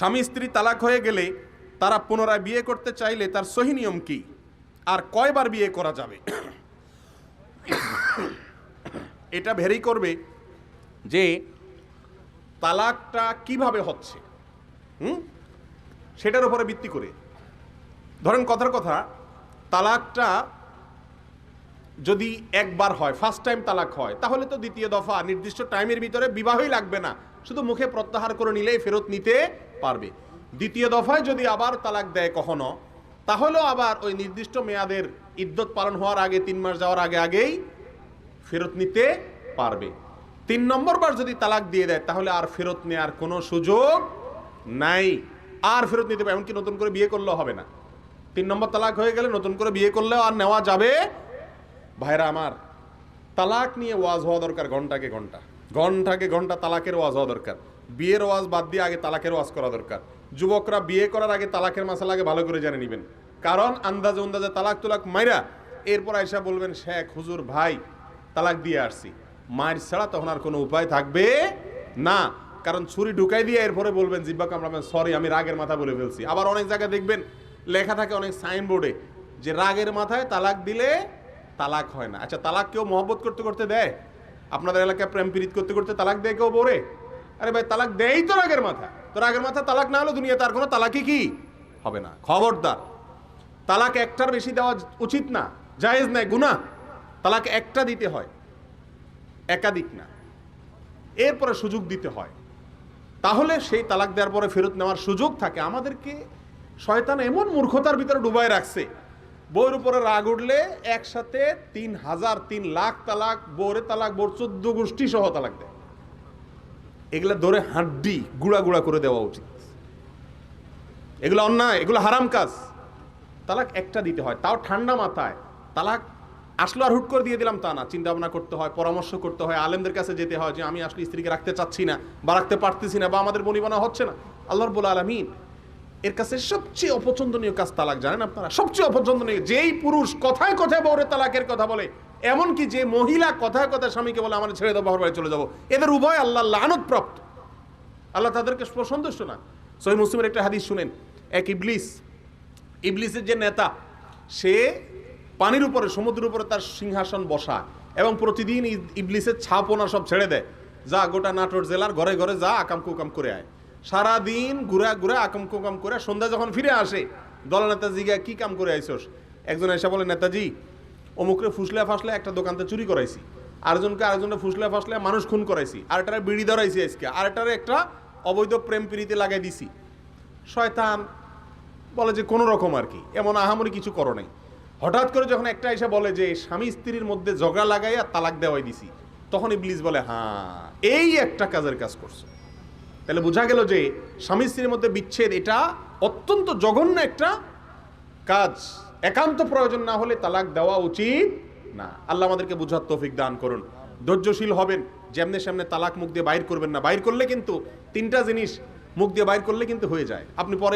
স্বামী স্ত্রী তালাক হয়ে গেলে তারা পুনরায় বিয়ে করতে চাইলে তার সহি নিয়ম কি? আর কয়বার বিয়ে করা যাবে? এটা ভেরি করবে যে তালাকটা কীভাবে হচ্ছে? হুম? সেটার উপরে ভিত্তি করে। ধরেন কথার কথা, তালাকটা যদি একবার হয় ফার্স্ট টাইম তালাক হয়, তাহলে তো দ্বিতীয় দফা, নির্দিষ্ট টাইমের ভিতরে বিবাহই লাগবে না। শুধু মুখে প্রত্যাহার করে নিলেই ফেরত নিতে পারবে। দ্বিতীয় দফায় যদি আবার তালাক দেয় কখনো, তাহলেও আবার ওই নির্দিষ্ট মেয়াদের ইদ্যত পালন হওয়ার আগে, তিন মাস যাওয়ার আগে আগেই ফেরত নিতে পারবে। তিন নম্বরবার যদি তালাক দিয়ে দেয়, তাহলে আর ফেরত নেওয়ার কোনো সুযোগ নাই। আর ফেরত নিতে পারবে, এমনকি নতুন করে বিয়ে করলেও হবে না। তিন নম্বর তালাক হয়ে গেলে নতুন করে বিয়ে করলেও আর নেওয়া যাবে? ভাইরা আমার, তালাক নিয়ে ওয়াজ হওয়া দরকার ঘন্টাকে ঘণ্টা। ঘন্টাকে ঘণ্টা তালাকের ওয়াজ হওয়া দরকার। বিয়ের ওয়াজ বাদ দিয়ে আগে তালাকের ওয়াজ করা দরকার। যুবকরা বিয়ে করার আগে তালাকের মাসালা আগে ভালো করে জেনে নেবেন। কারণ আন্দাজে আন্দাজে তালাক তুলাক মাইরা এরপর আইসা বলবেন, শেখ, হুজুর, ভাই, তালাক দিয়ে আসছি। মায়ের ছাড়া তখন আর কোনো উপায় থাকবে না। কারণ ছুরি ঢুকাই দিয়ে এরপরে বলবেন, জিব্বা কামড়াবেন, সরি, আমি রাগের মাথা বলে ফেলছি। আবার অনেক জায়গায় দেখবেন, লেখা থাকে অনেক সাইনবোর্ডে যে রাগের মাথায় তালাক দিলে তালাক হয় না। আচ্ছা তালাক কেউ মহব্বত করতে করতে দেয়? আপনাদের এলাকায় প্রেম প্রীত করতে করতে তালাক দেয় কেউ বোরে আরে ভাই, তালাক দেয়ই তো রাগের মাথা। তো রাগের মাথা তালাক না হলো দুনিয়া তার কোনো তালাকই কি হবে না। খবরদার। তালাক একটার বেশি দেওয়া উচিত না, জায়েজ নাই গুনা তালাক একটা দিতে হয়, একাধিক না। এরপরে সুযোগ দিতে হয়। তাহলে সেই তালাক দেওয়ার পরে ফেরত নেওয়ার সুযোগ থাকে। আমাদেরকে শয়তান এমন মূর্খতার ভিতরে ডুবাই রাখছে। বউর উপরে রাগ উঠলে একসাথে তিন হাজার তিন লাখ তালাক বউরে তালাক, বোর চোদ্দ গোষ্ঠী সহ তালাক দেয়। এগুলা ধরে হাড্ডি গুড়া গুড়া করে দেওয়া উচিত। এগুলো অন্যায়, এগুলো হারাম কাজ। তালাক একটা দিতে হয়, তাও ঠান্ডা মাথায়। তালাক আসলো আর হুট করে দিয়ে দিলাম তা না। চিন্তা ভাবনা করতে হয়, পরামর্শ করতে হয়, আলেমদের কাছে যেতে হয় যে, আমি আসলে স্ত্রীকে রাখতে চাচ্ছি না বা রাখতে পারতেছি না বা আমাদের বনিবানা হচ্ছে না। আল্লাহর বলে আলমিন এর কাছে সবচেয়ে অপছন্দনীয় কাজ তালাক, জানেন আপনারা? সবচেয়ে অপছন্দনীয়, যেই পুরুষ কথায় কথায় বউরে তালাকের কথা বলে এমনকি যে মহিলা কথায় কথায় স্বামীকে বলে, আমার ছেড়ে দেবো বাড়ি চলে যাব। এদের উভয় আল্লাহ লানত প্রাপ্ত আল্লাহ তাদেরকে সন্তুষ্ট না। সহি মুসলিমের একটা হাদিস শুনেন। এক ইবলিস, ইবলিসের যে নেতা, সে পানির উপরে, সমুদ্রের উপরে তার সিংহাসন বসা এবং প্রতিদিন ইবলিসের ছাপনা সব ছেড়ে দেয়। যা গোটা নাটোর জেলার ঘরে ঘরে যা আকাম কুকাম করে আয়। সারাদিন ঘুরা ঘুরা আকাম কুকাম করে সন্ধ্যা যখন ফিরে আসে, দল নেতাজি গিয়া কি কাম করে আইসোস? একজন এসে বলে, নেতাজি অমুকরে ফুসলে ফাসলে একটা দোকানতে চুরি করাইছি। আরেকজনকে আরেকজনকে ফুসলে ফাসলে মানুষ খুন করাইছি। আর আরেকটারে বিড়ি ধরাইছি আজকে। আরেকটারে একটা অবৈধ প্রেম প্রীতি লাগাই দিছি। শয়তান বলে যে কোনো রকম আর কি। এমন আহামরি কিছু করো নাই। হঠাৎ করে যখন একটা এসে বলে যে স্বামী স্ত্রীর মধ্যে ঝগড়া লাগাইয়া তালাক দেওয়াই দিছি, তখন ইবলিস বলে হ্যাঁ এই একটা কাজের কাজ করছে। তাহলে বোঝা গেল যে স্বামী স্ত্রীর মধ্যে বিচ্ছেদ, এটা অত্যন্ত জঘন্য একটা কাজ। একান্ত প্রয়োজন না হলে তালাক দেওয়া উচিত না। আল্লাহ আমাদেরকে বুঝার তৌফিক দান করুন। ধৈর্যশীল হবেন, যেমনে সামনে তালাক মুখ দিয়ে বাইর করবেন না। বাইর করলে কিন্তু তিনটা জিনিস মুখ দিয়ে বাইর করলে কিন্তু হয়ে যায়। আপনি পরে